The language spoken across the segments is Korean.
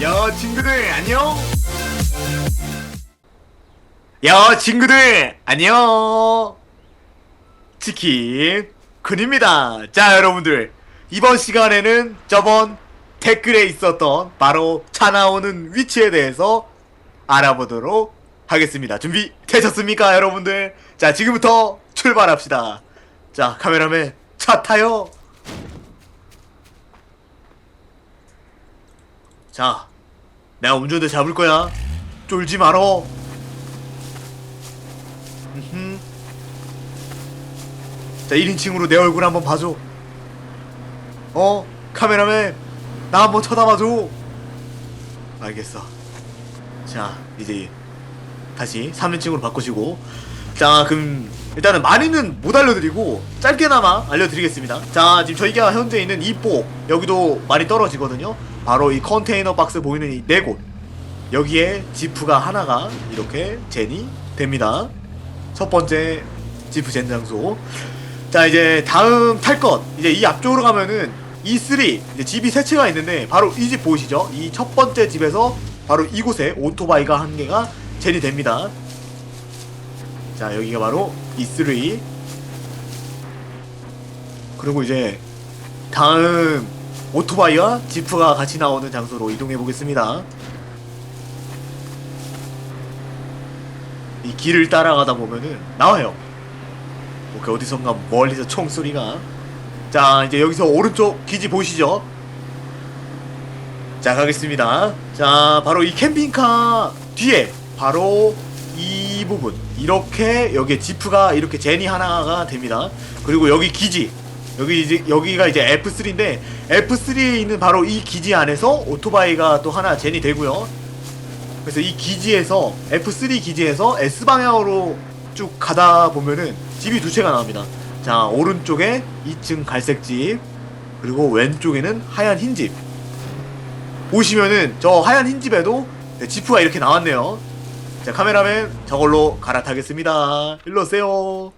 야 친구들 안녕. 야 친구들 안녕. 치킨 군입니다. 자 여러분들. 이번 시간에는 저번 댓글에 있었던 바로 차 나오는 위치에 대해서 알아보도록 하겠습니다. 준비 되셨습니까 여러분들? 자 지금부터 출발합시다. 자 카메라맨 차 타요 자 내가 운전대 잡을 거야. 쫄지 말어. 자, 1인칭으로 내 얼굴 한번 봐줘. 어? 카메라맨, 나 한번 쳐다봐줘. 알겠어. 자, 이제 다시 3인칭으로 바꾸시고. 자, 그럼 일단은 많이는 못 알려드리고 짧게나마 알려드리겠습니다. 자, 지금 저희가 현재 있는 이포 여기도 많이 떨어지거든요. 바로 이 컨테이너 박스 보이는 이 네 곳. 여기에 지프가 하나가 이렇게 젠이 됩니다. 첫 번째 지프 젠 장소. 자, 이제 다음 탈 것. 이제 이 앞쪽으로 가면은 E3 이제 집이 세 채가 있는데 바로 이 집 보이시죠? 이 첫 번째 집에서 바로 이곳에 오토바이가 한 개가 젠이 됩니다. 자, 여기가 바로 E3. 그리고 이제 다음 오토바이와 지프가 같이 나오는 장소로 이동해 보겠습니다. 이 길을 따라가다 보면은 나와요. 오케이 어디선가 멀리서 총소리가. 자 이제 여기서 오른쪽 기지 보이시죠? 자 가겠습니다. 자 바로 이 캠핑카 뒤에 바로 이 부분 이렇게 여기에 지프가 이렇게 제니 하나가 됩니다. 그리고 여기 기지 여기 이제 여기가 이제 F3인데 F3에 있는 바로 이 기지 안에서 오토바이가 또 하나 제니 되고요. 그래서 이 기지에서 F3 기지에서 S 방향으로 쭉 가다 보면은 집이 두 채가 나옵니다. 자 오른쪽에 2층 갈색 집 그리고 왼쪽에는 하얀 흰 집. 보시면은 저 하얀 흰 집에도 네, 지프가 이렇게 나왔네요. 자 카메라맨 저걸로 갈아타겠습니다. 일로 오세요.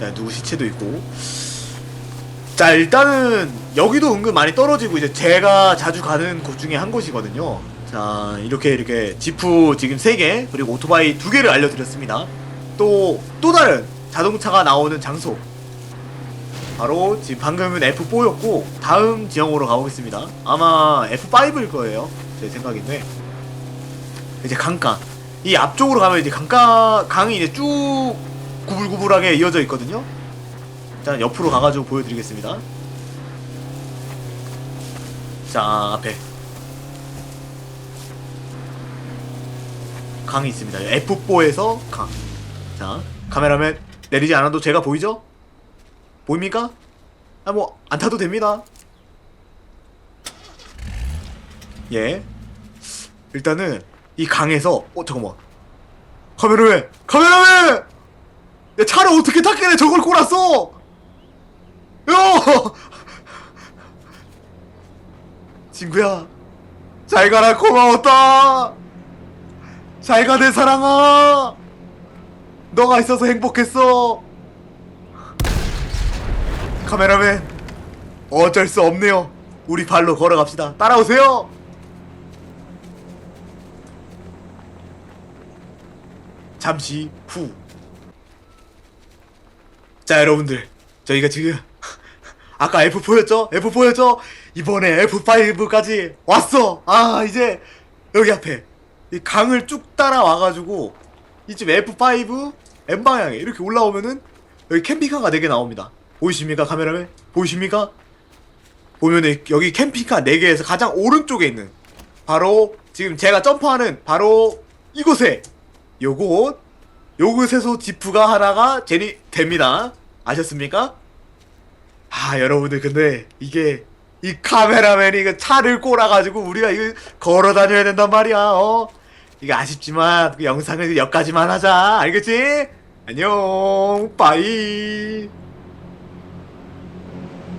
자, 누구 시체도 있고. 자, 일단은 여기도 은근 많이 떨어지고 이제 제가 자주 가는 곳 중에 한 곳이거든요. 자, 이렇게 이렇게 지프 지금 3개, 그리고 오토바이 2개를 알려드렸습니다. 또, 또 다른 자동차가 나오는 장소. 바로 지금 방금은 F4였고, 다음 지형으로 가보겠습니다. 아마 F5일 거예요. 제 생각인데. 이제 강가. 이 앞쪽으로 가면 이제 강가, 강이 이제 쭉 구불구불하게 이어져 있거든요. 일단 옆으로 가가지고 보여드리겠습니다. 자 앞에 강이 있습니다. F4에서 강. 자 카메라맨 내리지 않아도 제가 보이죠? 보입니까? 아 뭐 안 타도 됩니다. 예. 일단은 이 강에서 어 잠깐만 카메라맨 카메라맨 야 차를 어떻게 탔길래 저걸 꼬랐어? 야! 친구야 잘 가라 고마웠다. 잘 가 내 사랑아. 너가 있어서 행복했어. 카메라맨 어쩔 수 없네요. 우리 발로 걸어갑시다. 따라오세요! 잠시 후 자 여러분들 저희가 지금 아까 F4였죠? F4였죠? 이번에 F5까지 왔어 아 이제 여기 앞에 이 강을 쭉 따라와가지고 이집 F5 N방향에 이렇게 올라오면은 여기 캠핑카가 4개 나옵니다 보이십니까 카메라맨? 보이십니까? 보면은 여기 캠핑카 4개에서 가장 오른쪽에 있는 바로 지금 제가 점프하는 바로 이곳에 요곳 요곳에서 지프가 하나가 제니 됩니다. 아셨습니까? 아 여러분들 근데 이게 이 카메라맨이 이거 차를 꼬라가지고 우리가 이거 걸어 다녀야 된단 말이야. 어? 이거 아쉽지만 그 영상을 여기까지만 하자. 알겠지? 안녕. 빠이.